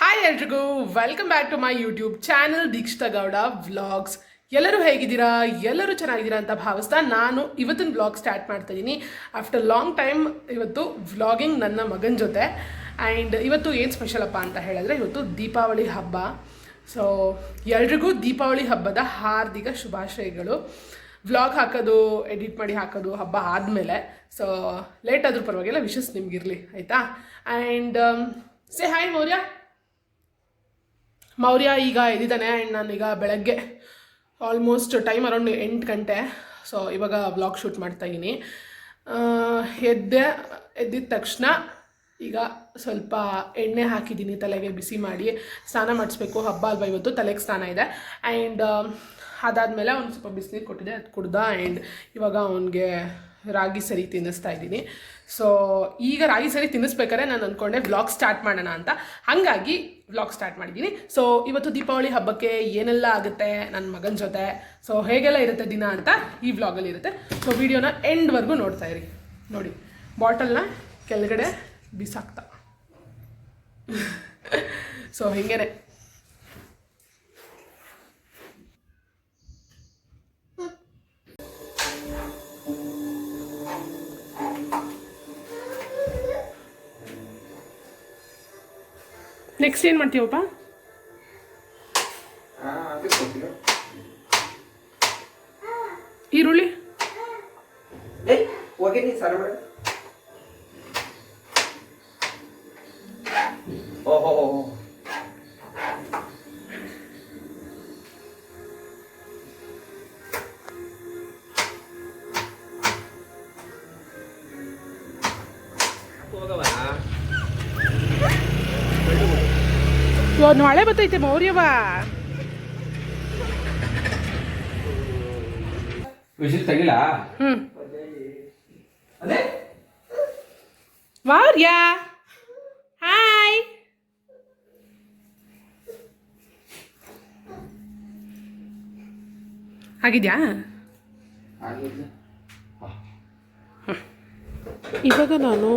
Hi ಎಲ್ರಿಗೂ. Welcome back to my YouTube channel Deekshitha Gowda vlogs ಎಲ್ಲರೂ ಹೇಗಿದ್ದೀರಾ? ಎಲ್ಲರೂ ಚೆನ್ನಾಗಿದ್ದೀರಾ ಅಂತ ಭಾವಿಸ್ತಾ ನಾನು ಇವತ್ತಿನ ವ್ಲಾಗ್ ಸ್ಟಾರ್ಟ್ ಮಾಡ್ತಾ ಇದ್ದೀನಿ ಆಫ್ಟರ್ ಲಾಂಗ್ ಟೈಮ್ ಇವತ್ತು ವ್ಲಾಗಿಂಗ್ ನನ್ನ ಮಗನ ಜೊತೆ. ಆ್ಯಂಡ್ ಇವತ್ತು ಏನು ಸ್ಪೆಷಲ್ ಅಪ್ಪ ಅಂತ ಹೇಳಿದ್ರೆ, ಇವತ್ತು ದೀಪಾವಳಿ ಹಬ್ಬ. ಸೊ ಎಲ್ರಿಗೂ ದೀಪಾವಳಿ ಹಬ್ಬದ ಹಾರ್ದಿಕ ಶುಭಾಶಯಗಳು. ವ್ಲಾಗ್ ಹಾಕೋದು ಎಡಿಟ್ ಮಾಡಿ ಹಾಕೋದು, ಹಬ್ಬ ಆದಮೇಲೆ. ಸೊ ಲೇಟ್ ಆದರೂ ಪರವಾಗಿಲ್ಲ ವಿಶಸ್ ನಿಮಗಿರಲಿ, ಆಯಿತಾ? And say hi Maurya. Maurya ಈಗ ಎದ್ದಿದ್ದಾನೆ ಆ್ಯಂಡ್ ನಾನೀಗ ಬೆಳಗ್ಗೆ ಆಲ್ಮೋಸ್ಟ್ ಟೈಮ್ ಅರೌಂಡ್ ಎಂಟು ಗಂಟೆ. ಸೊ ಇವಾಗ ಬ್ಲಾಗ್ ಶೂಟ್ ಮಾಡ್ತಾಯಿದ್ದೀನಿ ಎದ್ದೆ, ಎದ್ದಿದ ತಕ್ಷಣ ಈಗ ಸ್ವಲ್ಪ ಎಣ್ಣೆ ಹಾಕಿದ್ದೀನಿ ತಲೆಗೆ ಬಿಸಿ ಮಾಡಿ ಸ್ನಾನ ಮಾಡಿಸ್ಬೇಕು. ಹಬ್ಬ ಅಲ್ವಾ ಇವತ್ತು? ತಲೆಗೆ ಸ್ನಾನ ಇದೆ. ಆ್ಯಂಡ್ ಅದಾದಮೇಲೆ ಅವ್ನು ಸ್ವಲ್ಪ ಬಿಸಿನೀರು ಕೊಟ್ಟಿದೆ, ಅದು ಕುಡ್ದ ಆ್ಯಂಡ್ ಇವಾಗ ಅವನಿಗೆ ರಾಗಿ ಸರಿ ತಿನ್ನಿಸ್ತಾ ಇದ್ದೀನಿ ಸೊ ಈಗ ರಾಗಿ ಸರಿ ತಿನ್ನಿಸ್ಬೇಕಾದ್ರೆ ನಾನು ಅಂದ್ಕೊಂಡೆ ಬ್ಲಾಗ್ ಸ್ಟಾರ್ಟ್ ಮಾಡೋಣ ಅಂತ. ಹಾಗಾಗಿ ವ್ಲಾಗ್ ಸ್ಟಾರ್ಟ್ ಮಾಡಿದ್ದೀನಿ ಸೊ ಇವತ್ತು ದೀಪಾವಳಿ ಹಬ್ಬಕ್ಕೆ ಏನೆಲ್ಲ ಆಗುತ್ತೆ ನನ್ನ ಮಗನ ಜೊತೆ? ಸೊ ಹೇಗೆಲ್ಲ ಇರುತ್ತೆ ದಿನ ಅಂತ ಈ ವ್ಲಾಗಲ್ಲಿ ಇರುತ್ತೆ. ಸೊ ವಿಡಿಯೋನ ಎಂಡ್ವರೆಗೂ ನೋಡ್ತಾ ಇರಿ. ನೋಡಿ ಬಾಟಲ್ನ ಕೆಳಗಡೆ ಬಿಸಾಕ್ತಾ. ಸೊ ಹಿಂಗೇನೆ. ನೆಕ್ಸ್ಟ್ ಏನು ಮಾಡ್ತೀವಪ್ಪ ಈರುಳ್ಳಿ. ಇವಾಗ ಮಳೆ ಬರ್ತೈತೆ ಮೌರ್ಯವ ವಿಶಿಲ್ ತೆಗಿಲ? ಅದೇ? ಮೌರ್ಯ. ಹಾಯ್. ಆಗಿದ್ಯಾ? ಆಗಿಲ್ಲ ಇವಾಗ ನಾನು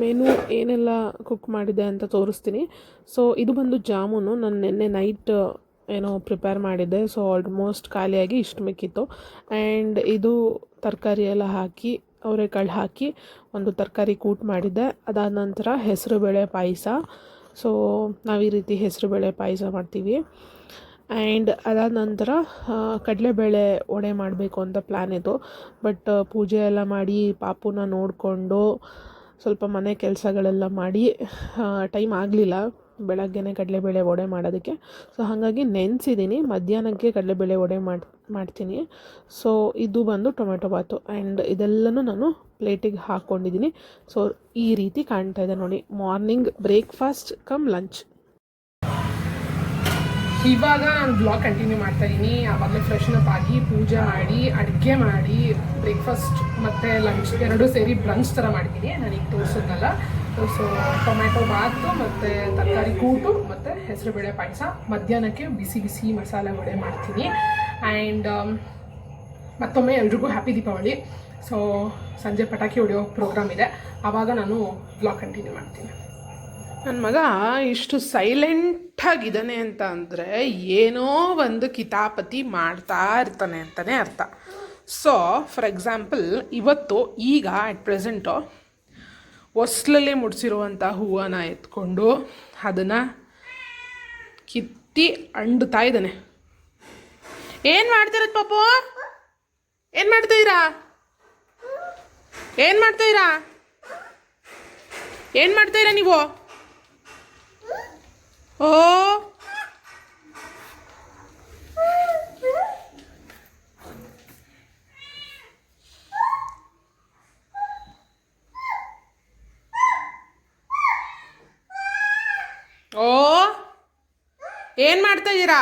ಮೆನು ಏನೆಲ್ಲ ಕುಕ್ ಮಾಡಿದೆ ಅಂತ ತೋರಿಸ್ತೀನಿ. ಸೊ ಇದು ಬಂದು ಜಾಮೂನು. ನಾನು ನಿನ್ನೆ ನೈಟ್ ಏನೋ ಪ್ರಿಪೇರ್ ಮಾಡಿದ್ದೆ. ಸೊ ಆಲ್ಮೋಸ್ಟ್ ಖಾಲಿಯಾಗಿ ಇಷ್ಟು ಮಿಕ್ಕಿತ್ತು. ಆ್ಯಂಡ್ ಇದು ತರಕಾರಿ ಎಲ್ಲ ಹಾಕಿ, ಅವರೆಕಾಳು ಹಾಕಿ ಒಂದು ತರಕಾರಿ ಕೂಟ್ ಮಾಡಿದ್ದೆ. ಅದಾದ ನಂತರ ಹೆಸರುಬೇಳೆ ಪಾಯಸ. ಸೊ ನಾವು ಈ ರೀತಿ ಹೆಸರುಬೇಳೆ ಪಾಯಸ ಮಾಡ್ತೀವಿ. ಆ್ಯಂಡ್ ಅದಾದ ನಂತರ ಕಡಲೆಬೇಳೆ ವಡೆ ಮಾಡಬೇಕು ಅಂತ ಪ್ಲ್ಯಾನ್ ಇತ್ತು. ಬಟ್ ಪೂಜೆ ಎಲ್ಲ ಮಾಡಿ ಪಾಪುನ ನೋಡಿಕೊಂಡು ಸ್ವಲ್ಪ ಮನೆ ಕೆಲಸಗಳೆಲ್ಲ ಮಾಡಿ ಟೈಮ್ ಆಗಲಿಲ್ಲ ಬೆಳಗ್ಗೆನೇ ಕಡಲೆಬೇಳೆ ವಡೆ ಮಾಡೋದಕ್ಕೆ. ಸೊ ಹಾಗಾಗಿ ನೆನೆಸಿದ್ದೀನಿ ಮಧ್ಯಾಹ್ನಕ್ಕೆ ಕಡಲೆಬೇಳೆ ವಡೆ ಮಾಡಿ, ಮಾಡ್ತೀನಿ. ಸೊ ಇದು ಬಂದು ಟೊಮೆಟೊ ಬಾತು. ಆ್ಯಂಡ್ ಇದೆಲ್ಲನೂ ನಾನು ಪ್ಲೇಟಿಗೆ ಹಾಕ್ಕೊಂಡಿದ್ದೀನಿ ಸೊ ಈ ರೀತಿ ಕಾಣ್ತಾ ಇದೆ ನೋಡಿ. ಮಾರ್ನಿಂಗ್ ಬ್ರೇಕ್ಫಾಸ್ಟ್ ಕಮ್ ಲಂಚ್ ಇವಾಗ ನಾನು ಬ್ಲಾಗ್ ಕಂಟಿನ್ಯೂ ಮಾಡ್ತಾ ಇದ್ದೀನಿ ಆವಾಗಲೇ ಅಪ್ ಆಗಿ ಪೂಜೆ ಮಾಡಿ, ಅಡುಗೆ ಮಾಡಿ ಬ್ರೇಕ್ಫಾಸ್ಟ್ ಮತ್ತು ಲಂಚ್ ಎರಡೂ ಸೇರಿ ಬ್ರಂಚ್ ಥರ ಮಾಡಿದ್ದೀನಿ. ನಾನು ತೋರಿಸೋದಲ್ಲ ಸೊ ಟೊಮ್ಯಾಟೊ ಬಾತು ಮತ್ತು ತರಕಾರಿ ಕೂಟು ಮತ್ತು ಹೆಸರುಬೇಳೆ ಪಾಯಸ. ಮಧ್ಯಾಹ್ನಕ್ಕೆ ಬಿಸಿ ಬಿಸಿ ಮಸಾಲೆ ವಡೆ ಮಾಡ್ತೀನಿ. ಆ್ಯಂಡ್ ಮತ್ತೊಮ್ಮೆ ಎಲ್ರಿಗೂ ಹ್ಯಾಪಿ ದೀಪಾವಳಿ. ಸೊ ಸಂಜೆ ಪಟಾಕಿ ಹೊಡೆಯೋ ಪ್ರೋಗ್ರಾಮ್ ಇದೆ. ಆವಾಗ ನಾನು ಬ್ಲಾಗ್ ಕಂಟಿನ್ಯೂ ಮಾಡ್ತೀನಿ. ನನ್ನ ಮಗ ಇಷ್ಟು ಸೈಲೆಂಟಾಗಿದ್ದಾನೆ ಅಂತ ಅಂದರೆ ಏನೋ ಒಂದು ಕಿತಾಪತಿ ಮಾಡ್ತಾ ಇರ್ತಾನೆ ಅಂತಲೇ ಅರ್ಥ. ಸೊ ಫಾರ್ ಎಕ್ಸಾಂಪಲ್ ಇವತ್ತು ಈಗ ಅಟ್ ಪ್ರೆಸೆಂಟು ಹೊಸ್ಲಲ್ಲೇ ಮುಡಿಸಿರುವಂಥ ಹೂವನ್ನು ಎತ್ಕೊಂಡು ಅದನ್ನು ಕಿತ್ತಿ ಅಂಡ್ತಾ ಇದ್ದಾನೆ. ಏನು ಮಾಡ್ತಿರೋದು ಪಾಪು? ಏನು ಮಾಡ್ತಾಯಿರಾ ಏನು ಮಾಡ್ತಾಯಿರಾ ಏನು ಮಾಡ್ತಾಯಿರಾ ನೀವು? ಓ ಓ ಏನು ಮಾಡ್ತಾ ಇದ್ದೀರಾ?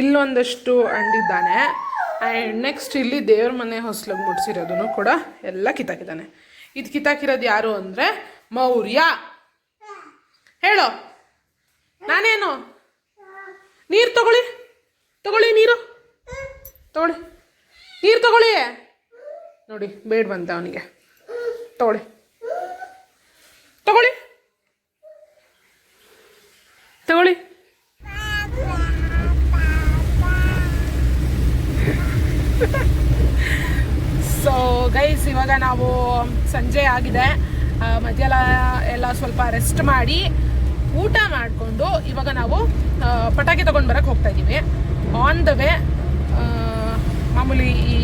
ಇಲ್ಲೊಂದಷ್ಟು ಅಂಡಿದ್ದಾನೆ ಆ್ಯಂಡ್ ನೆಕ್ಸ್ಟ್ ಇಲ್ಲಿ ದೇವ್ರ ಮನೆ ಹೊಸ್ಲಾಗಿ ಮುಡ್ಸಿರೋದನ್ನು ಕೂಡ ಎಲ್ಲ ಕಿತ್ತಾಕಿದ್ದಾನೆ. ಇದು ಕಿತ್ತಾಕಿರೋದು ಯಾರು ಅಂದರೆ ಮೌರ್ಯ. ಹೇಳೋ? ನಾನೇನು? ನೀರು ತಗೊಳ್ಳಿ. ತಗೊಳ್ಳಿ ನೀರು. ತಗೊಳ್ಳಿ. ನೀರು ತಗೊಳ್ಳಿ. ನೋಡಿ, ಬೇಡ ಬಂತ ಅವನಿಗೆ. ತಗೊಳ್ಳಿ. ತಗೊಳ್ಳಿ. ತಗೊಳ್ಳಿ. ಸೊ ಗೈಸ್ ಇವಾಗ ನಾವು ಸಂಜೆ ಆಗಿದೆ. ಮಧ್ಯಾಹ್ನ ಎಲ್ಲ ಸ್ವಲ್ಪ ರೆಸ್ಟ್ ಮಾಡಿ. ಊಟ ಮಾಡಿಕೊಂಡು ಇವಾಗ ನಾವು ಪಟಾಕಿ ತೊಗೊಂಡು ಬರೋಕ್ಕೆ ಹೋಗ್ತಾ ಇದ್ದೀವಿ ಆನ್ ದ ವೇ ಮಾಮೂಲಿ ಈ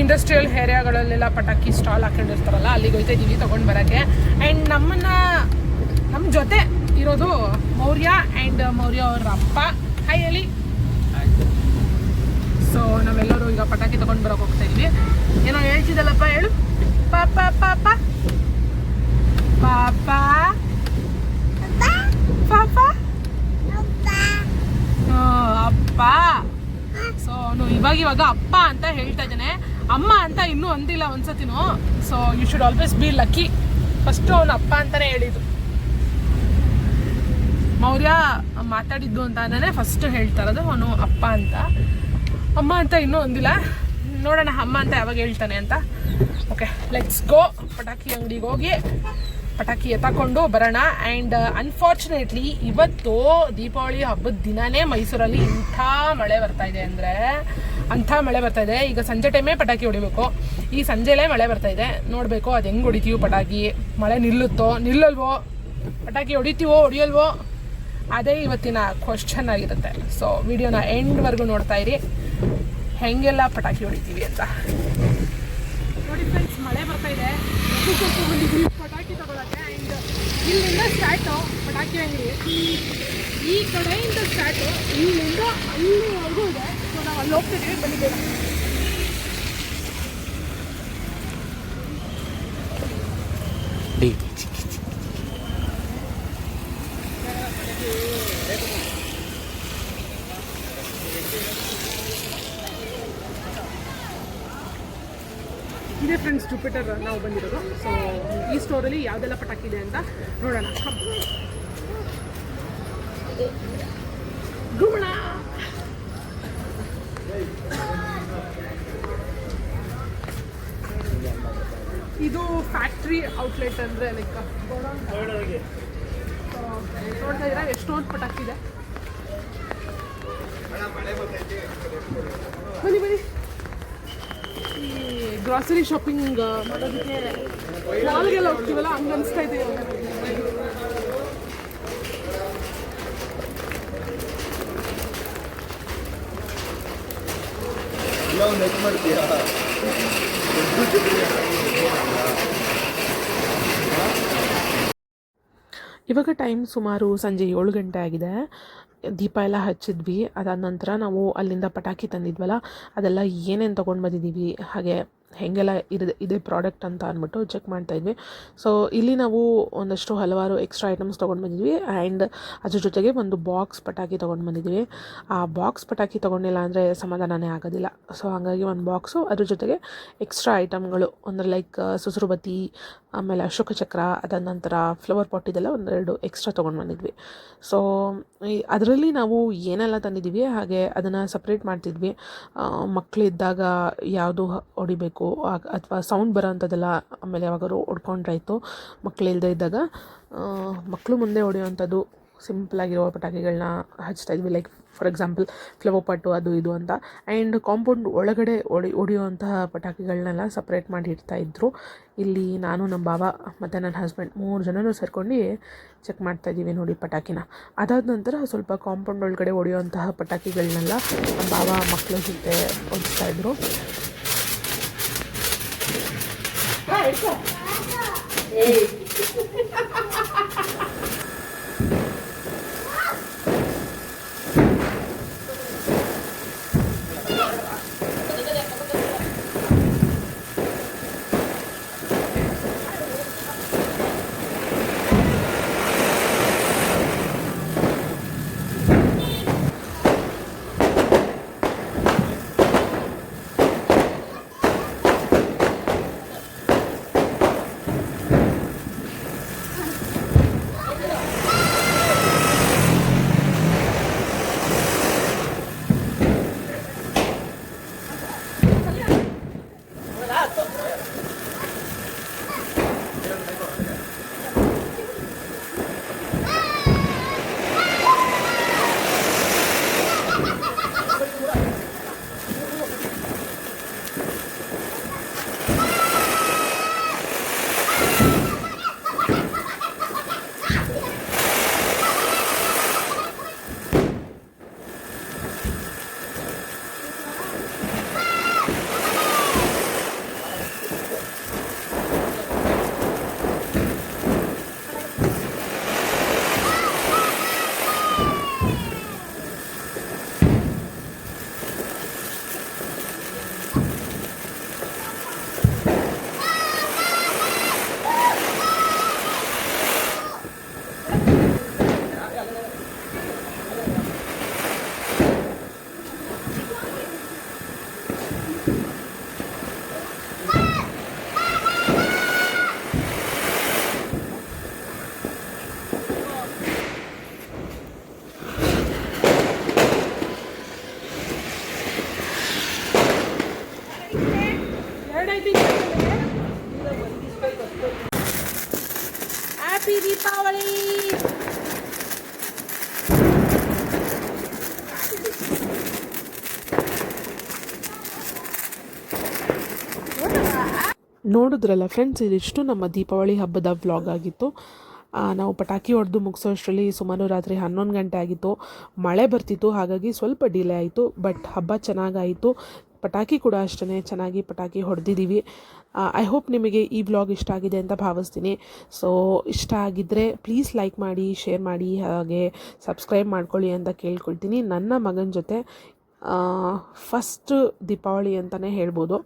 ಇಂಡಸ್ಟ್ರಿಯಲ್ ಏರಿಯಾಗಳಲ್ಲೆಲ್ಲ ಪಟಾಕಿ ಸ್ಟಾಲ್ ಹಾಕೊಂಡಿರ್ತಾರಲ್ಲ, ಅಲ್ಲಿಗೆ ಹೋಗ್ತಾ ಇದ್ದೀವಿ ತೊಗೊಂಡು ಬರೋಕ್ಕೆ. ಆ್ಯಂಡ್ ನಮ್ಮನ್ನ ನಮ್ಮ ಜೊತೆ ಇರೋದು ಮೌರ್ಯ ಆ್ಯಂಡ್ ಮೌರ್ಯ ಅವ್ರ ಅಪ್ಪ. ಹಾಯ್ ಹೇಳಿ ಸೊ ನಾವೆಲ್ಲರೂ ಈಗ ಪಟಾಕಿ ತಗೊಂಡು ಬರೋಕೆ ಹೋಗ್ತಾ ಇದ್ವಿ. ಏನೋ ಹೇಳ್ತಿದ್ದಲ್ಲಪ್ಪ ಹೇಳು. ಪಾಪ ಪಾಪ ಪಾಪ ಆ, ಅಪ್ಪ ಸೊ ಅವನು ಇವಾಗ ಇವಾಗ ಅಪ್ಪ ಅಂತ ಹೇಳ್ತಾ ಇದ್ದಾನೆ. ಅಮ್ಮ ಅಂತ ಇನ್ನೂ ಅಂದಿಲ್ಲ ಒಂದ್ಸತಿನೂ. So you should always be lucky first ಅವನು ಅಪ್ಪ ಅಂತಾನೆ ಹೇಳಿದ್ದು. ಮೌರ್ಯ ಮಾತಾಡಿದ್ದು ಅಂತ ಅಂದಾನೆ ಫಸ್ಟ್ ಹೇಳ್ತಾರದು ಅವನು ಅಪ್ಪ ಅಂತ. ಅಮ್ಮ ಅಂತ ಇನ್ನೂ ಒಂದಿಲ್ಲ ನೋಡೋಣ ಅಮ್ಮ ಅಂತ ಯಾವಾಗ ಹೇಳ್ತಾನೆ ಅಂತ. ಓಕೆ ಲೆಟ್ಸ್ ಗೋ ಪಟಾಕಿ ಅಂಗಡಿಗೆ ಹೋಗಿ. ಪಟಾಕಿ ಎತ್ತಕೊಂಡು ಬರೋಣ ಆ್ಯಂಡ್ ಅನ್ಫಾರ್ಚುನೇಟ್ಲಿ ಇವತ್ತು ದೀಪಾವಳಿ ಹಬ್ಬದ ದಿನಾನೇ ಮೈಸೂರಲ್ಲಿ ಇಂಥ ಮಳೆ ಬರ್ತಾ ಇದೆ ಅಂದರೆ, ಅಂಥ ಮಳೆ ಬರ್ತಾ ಇದೆ. ಈಗ ಸಂಜೆ ಟೈಮೇ ಪಟಾಕಿ ಹೊಡಿಬೇಕು. ಈ ಸಂಜೆಲೇ ಮಳೆ ಬರ್ತಾ ಇದೆ. ನೋಡಬೇಕು ಅದು ಹೆಂಗೆ ಹೊಡಿತೀವಿ ಪಟಾಕಿ. ಮಳೆ ನಿಲ್ಲುತ್ತೋ, ನಿಲ್ಲಲ್ವೋ? ಪಟಾಕಿ ಹೊಡಿತೀವೋ, ಹೊಡಿಯಲ್ವೋ? ಅದೇ ಇವತ್ತಿನ ಕ್ವಶನ್ ಆಗಿರುತ್ತೆ. ಸೊ ವಿಡಿಯೋನ ಎಂಡ್ವರೆಗೂ ನೋಡ್ತಾ ಇರಿ. ಹೆಂಗೆಲ್ಲ ಪಟಾಕಿ ಹೊಡಿತೀವಿ ಅಂತ. ನೋಡಿ ಫ್ರೆಂಡ್ಸ್ ಮಳೆ ಬರ್ತಾ ಇದೆ ಎದ್ದು ಬಂದಿದ್ದೀವಿ ಪಟಾಕಿ ತಗೊಳಕ್ಕೆ ಆ್ಯಂಡ್ ಇಲ್ಲಿಂದ ಸ್ಟಾರ್ಟು ಪಟಾಕಿ ಅಂಗಡಿ ಈ ಕಡೆಯಿಂದ ಸ್ಟಾರ್ಟು ಇಲ್ಲಿಂದ ಅಲ್ಲಿವರೆಗೂ ಇದೆ. ಸೊ ನಾವು ಅಲ್ಲಿ ಹೋಗ್ತಿದ್ದೀವಿ ಬಂದಿದ್ದೇವೆ. ಇದೇ ಫ್ರೆಂಡ್ಸ್ ಜುಪಿಟರ್ ನಾವು ಬಂದಿರೋದು. ಸೊ ಈ ಸ್ಟೋರಲ್ಲಿ ಯಾವುದೆಲ್ಲ ಪಟಾಕಿ ಇದೆ ಅಂತ ನೋಡೋಣ. ಗುಮಣ ಇದು ಫ್ಯಾಕ್ಟ್ರಿ ಔಟ್ಲೆಟ್ ಅಂದರೆ ಲೈಕ್ ನೋಡ್ತಾ ಇದ್ದೀರಾ? ಎಷ್ಟೊಂದು ಪಟಾಕಿ ಇದೆ ಬನ್ನಿ ಬನ್ನಿ. ಗ್ರಾಸರಿ ಶಾಪಿಂಗ್ ಮಾಡೋದಕ್ಕೆ ಮಾಲ್ಗೆಲ್ಲ ಹೋಗ್ತೀವಲ್ಲ ಹಂಗೆ ಅನಿಸ್ತಾ ಇದೆ. ಇವಾಗ ಟೈಮ್ ಸುಮಾರು ಸಂಜೆ ಏಳು ಗಂಟೆ ಆಗಿದೆ ದೀಪ ಎಲ್ಲ ಹಚ್ಚಿದ್ವಿ. ಅದಾದ ನಂತರ ನಾವು ಅಲ್ಲಿಂದ ಪಟಾಕಿ ತಂದಿದ್ವಲ್ಲ, ಅದೆಲ್ಲ ಏನೇನು ತೊಗೊಂಡು ಬಂದಿದ್ದೀವಿ ಹಾಗೆ ಹೇಗೆಲ್ಲ ಇದೆ ಇದೆ ಪ್ರಾಡಕ್ಟ್ ಅಂತ ಅಂದ್ಬಿಟ್ಟು ಚೆಕ್ ಮಾಡ್ತಾ ಇದ್ವಿ. ಸೊ ಇಲ್ಲಿ ನಾವು ಒಂದಷ್ಟು ಹಲವಾರು ಎಕ್ಸ್ಟ್ರಾ ಐಟಮ್ಸ್ ತೊಗೊಂಡು ಬಂದಿದ್ವಿ ಆ್ಯಂಡ್ ಅದ್ರ ಜೊತೆಗೆ ಒಂದು ಬಾಕ್ಸ್ ಪಟಾಕಿ ತೊಗೊಂಡು ಬಂದಿದ್ವಿ. ಆ ಬಾಕ್ಸ್ ಪಟಾಕಿ ತೊಗೊಂಡಿಲ್ಲ ಅಂದರೆ ಸಮಾಧಾನನೇ ಆಗೋದಿಲ್ಲ. ಸೊ ಹಾಗಾಗಿ ಒಂದು ಬಾಕ್ಸು ಅದ್ರ ಜೊತೆಗೆ ಎಕ್ಸ್ಟ್ರಾ ಐಟಮ್ಗಳು ಅಂದರೆ ಲೈಕ್ ಸುಸುರು ಬತ್ತಿ ಆಮೇಲೆ ಅಶೋಕ ಚಕ್ರ ಅದ ನಂತರ ಫ್ಲವರ್ ಪಾಟ್ ಇದೆಲ್ಲ ಒಂದೆರಡು ಎಕ್ಸ್ಟ್ರಾ ತೊಗೊಂಡು ಬಂದಿದ್ವಿ. ಸೊ ಅದರಲ್ಲಿ ನಾವು ಏನೆಲ್ಲ ತಂದಿದ್ದೀವಿ, ಹಾಗೆ ಅದನ್ನು ಸಪ್ರೇಟ್ ಮಾಡ್ತಿದ್ವಿ. ಮಕ್ಕಳಿದ್ದಾಗ ಯಾವುದು ಹೊಡಿಬೇಕು ಅಥವಾ ಸೌಂಡ್ ಬರೋ ಅಂಥದ್ದೆಲ್ಲ ಆಮೇಲೆ ಯಾವಾಗಾದ್ರೂ ಹೊಡ್ಕೊಂಡ್ರಾಯ್ತು ಮಕ್ಕಳಿಲ್ಲದೆ ಇದ್ದಾಗ. ಮಕ್ಕಳು ಮುಂದೆ ಹೊಡೆಯುವಂಥದ್ದು ಸಿಂಪಲ್ ಆಗಿರೋ ಪಟಾಕಿಗಳನ್ನ ಹಚ್ತಾ ಇದ್ವಿ ಲೈಕ್ ಫಾರ್ ಎಕ್ಸಾಂಪಲ್ ಫ್ಲವೋ ಪಟ್ಟು ಅದು ಇದು ಅಂತ. ಆ್ಯಂಡ್ ಕಾಂಪೌಂಡ್ ಒಳಗಡೆ ಒಡಿ ಒಡೆಯುವಂತಹ ಪಟಾಕಿಗಳನ್ನೆಲ್ಲ ಸಪ್ರೇಟ್ ಮಾಡಿ ಇಡ್ತಾ ಇದ್ದರು ಇಲ್ಲಿ ನಾನು ನಮ್ಮ ಬಾಬ ಮತ್ತು ನನ್ನ ಹಸ್ಬೆಂಡ್ ಮೂರು ಜನನೂ ಸೇರ್ಕೊಂಡು ಚೆಕ್ ಮಾಡ್ತಾ ಮಾಡ್ತಾಯಿದ್ದೀವಿ ನೋಡಿ ಪಟಾಕಿನ. ಅದಾದ ನಂತರ ಸ್ವಲ್ಪ ಕಾಂಪೌಂಡ್ ಒಳಗಡೆ ಹೊಡೆಯುವಂತಹ ಪಟಾಕಿಗಳನ್ನೆಲ್ಲ ನಮ್ಮ ಬಾಬಾ ಮಕ್ಕಳ ಜೊತೆ ಹೊಡಿಸ್ತಾಯಿದ್ರು Hey! ದೀಪಾವಳಿ. ನೋಡಿದ್ರಲ್ಲ ಫ್ರೆಂಡ್ಸ್ ಇದಿಷ್ಟು ನಮ್ಮ ದೀಪಾವಳಿ ಹಬ್ಬದ ವ್ಲಾಗ್ ಆಗಿತ್ತು. ನಾವು ಪಟಾಕಿ ಹೊಡೆದು ಮುಗಿಸೋ ಅಷ್ಟರಲ್ಲಿ ಸುಮಾರು ರಾತ್ರಿ ಹನ್ನೊಂದು ಗಂಟೆ ಆಗಿತ್ತು. ಮಳೆ ಬರ್ತಿತ್ತು, ಹಾಗಾಗಿ ಸ್ವಲ್ಪ ಡಿಲೇ ಆಯಿತು ಬಟ್ ಹಬ್ಬ ಚೆನ್ನಾಗಾಯಿತು. ಪಟಾಕಿ ಕೂಡ ಅಷ್ಟೇ ಚೆನ್ನಾಗಿ ಪಟಾಕಿ ಹೊಡೆದಿದ್ದೀವಿ ಐ ಹೋಪ್ ನಿಮಗೆ ಈ ಬ್ಲಾಗ್ ಇಷ್ಟ ಆಗಿದೆ ಅಂತ ಭಾವಿಸ್ತೀನಿ. ಸೊ ಇಷ್ಟ ಆಗಿದ್ದರೆ ಪ್ಲೀಸ್ ಲೈಕ್ ಮಾಡಿ ಶೇರ್ ಮಾಡಿ, ಹಾಗೆ ಸಬ್ಸ್ಕ್ರೈಬ್ ಮಾಡ್ಕೊಳ್ಳಿ ಅಂತ ಕೇಳ್ಕೊಳ್ತೀನಿ. ನನ್ನ ಮಗನ ಜೊತೆ ಫಸ್ಟ್ ದೀಪಾವಳಿ ಅಂತಲೇ ಹೇಳ್ಬೋದು.